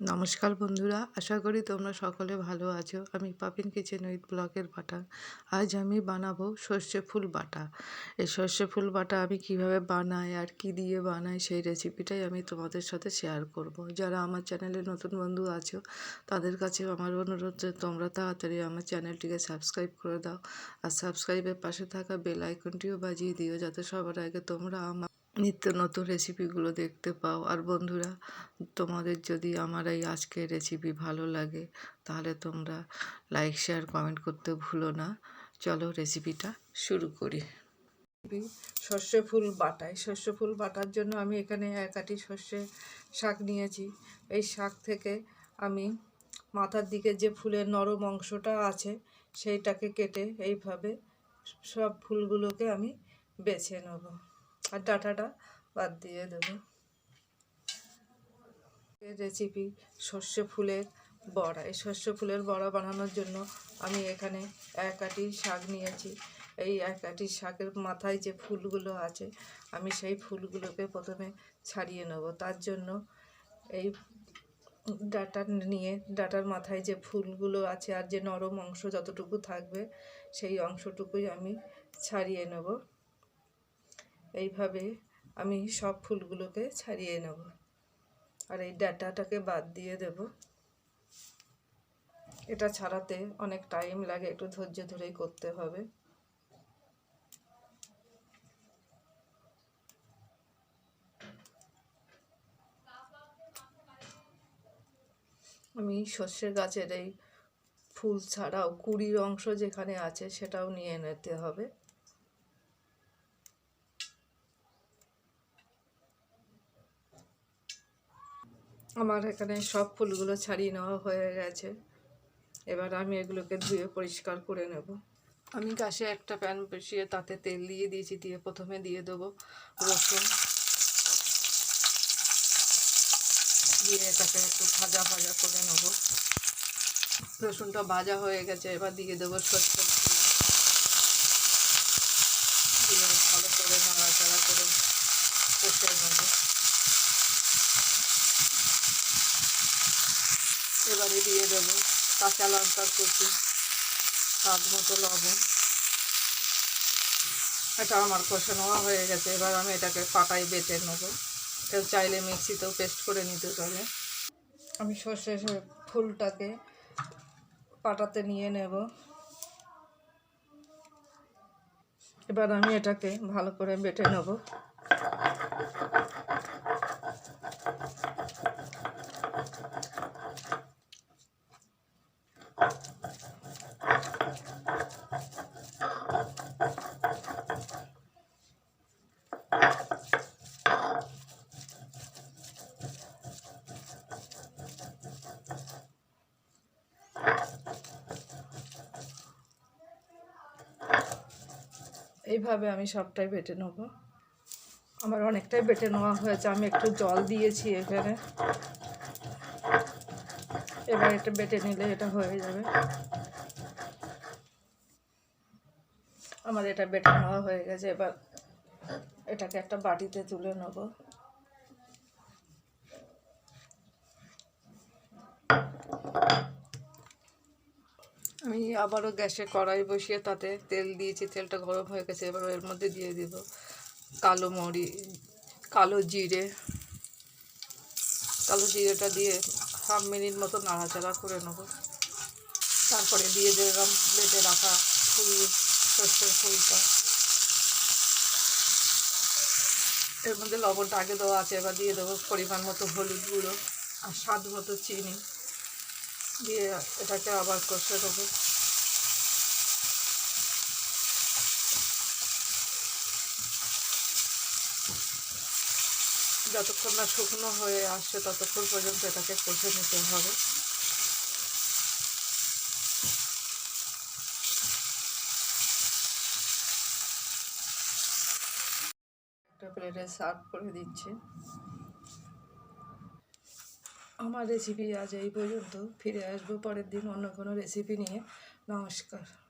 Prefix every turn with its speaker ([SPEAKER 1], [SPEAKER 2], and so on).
[SPEAKER 1] নমস্কার বন্ধুরা, আশা করি তোমরা সকলে ভালো আছো। আমি পাপিন কিচেন উইথ ব্লকের বাটা। আজ আমি বানাবো সর্ষে ফুল বাটা। এই সর্ষে ফুল বাটা আমি কীভাবে বানাই আর কি দিয়ে বানাই সেই রেসিপিটাই আমি তোমাদের সাথে শেয়ার করব। যারা আমার চ্যানেলে নতুন বন্ধু আছো, তাদের কাছে আমার অনুরোধ যে তোমরা তাড়াতাড়ি আমার চ্যানেলটিকে সাবস্ক্রাইব করে দাও। আর সাবস্ক্রাইবের পাশে থাকা বেল আইকনটিও বাজিয়ে দিও, যাতে সবার আগে তোমরা আমার নিত্য নতুন রেসিপিগুলো দেখতে পাও। আর বন্ধুরা, তোমাদের যদি আমার এই আজকের রেসিপি ভালো লাগে, তাহলে তোমরা লাইক শেয়ার কমেন্ট করতে ভুলো না। চলো রেসিপিটা শুরু করি। সর্ষে ফুল বাটাই। সর্ষে ফুল বাটার জন্য আমি এখানে এক আটি সর্ষে শাক নিয়েছি। এই শাক থেকে আমি মাথার দিকে যে ফুলের নরম অংশটা আছে, সেইটাকে কেটে এইভাবে সব ফুলগুলোকে আমি বেছে নেব। আর ডাটাটা বাদ দিয়ে দেবো। রেসিপি সর্ষে ফুলের বড়া। এই সর্ষে ফুলের বড়া বানানোর জন্য আমি এখানে এক আটি শাক নিয়েছি। এই এক আটি শাকের মাথায় যে ফুলগুলো আছে, আমি সেই ফুলগুলোকে প্রথমে ছাড়িয়ে নেব। তার জন্য এই ডাটা নিয়ে, ডাটার মাথায় যে ফুলগুলো আছে আর যে নরম অংশ যতটুকু থাকবে, সেই অংশটুকুই আমি ছাড়িয়ে নেব। এইভাবে আমি সব ফুলগুলোকে ছাড়িয়ে নেব। আর এই ডাটাটাকে বাদ দিয়ে দেব। এটা ছাড়াতে অনেক টাইম লাগে, একটু ধৈর্য ধরেই করতে হবে। আমি সর্ষের গাছের এই ফুল ছাড়াও কুড়ির অংশ যেখানে আছে সেটাও নিয়ে নিতে হবে। আমার এখানে সব ফুলগুলো ছাড়িয়ে নেওয়া হয়ে গেছে। এবার আমি এগুলোকে ধুয়ে পরিষ্কার করে নেব। আমি গাছে একটা প্যান বসিয়ে তাতে তেল দিয়ে দিয়েছি, দিয়ে প্রথমে দিয়ে দেবো রসুন। দিয়ে এটাকে একটু ভাজা ভাজা করে নেব। রসুনটা ভাজা হয়ে গেছে, এবার দিয়ে দেবো সর্ষে দিয়ে ভালো করে নাড়াচাড়া করে কষে নেব। এবারে দিয়ে দেবো কাঁচা লঙ্কার কুচি, স্বাদ মতো লবণ। এটা আমার কষে নেওয়া হয়ে গেছে, এবার আমি এটাকে পাটায় বেটে নেব। কেউ চাইলে মিক্সিতেও পেস্ট করে নিতে পারে। আমি সর্ষে ফুলটাকে পাটাতে নিয়ে নেব। এবার আমি এটাকে ভালো করে বেটে নেব। এইভাবে আমি সবটাই বেটে নেব। আমার অনেকটাই বেটে নেওয়া হয়েছে। আমি একটু জল দিয়েছি এখানে। এবার এটা বেটে নিলে এটা হয়ে যাবে। আমার এটা বেটে নেওয়া হয়ে গেছে। এবার এটাকে একটা বাটিতে তুলে নেব। আমি আবারও গ্যাসে কড়াই বসিয়ে তাতে তেল দিয়েছি, তেলটা গরম হয়ে গেছে, এবার এর মধ্যে দিয়ে দিব কালো মরি, কালো জিরে। কালো জিরেটা দিয়ে হাফ মিনিট মতো নাড়াচাড়া করে নেব। তারপরে দিয়ে দিলাম বেটে রাখা ফুল, সর্ষের ফুলটা। এর মধ্যে লবণটা আগে দেওয়া আছে, এবার দিয়ে দেবো পরিমাণ মতো হলুদ গুঁড়ো আর স্বাদ মতো চিনি। দিয়ে এটাকে আবার কষে দেবো যতক্ষণ না শুকনো হয়ে আসছে ততক্ষণ পর্যন্ত এটাকে কষে নিতে হবে। একটা প্লেটে সার্ভ করে দিচ্ছি। আমার রেসিপি আজ এই পর্যন্ত। ফিরে আসব পরের দিন অন্য কোনো রেসিপি নিয়ে। নমস্কার।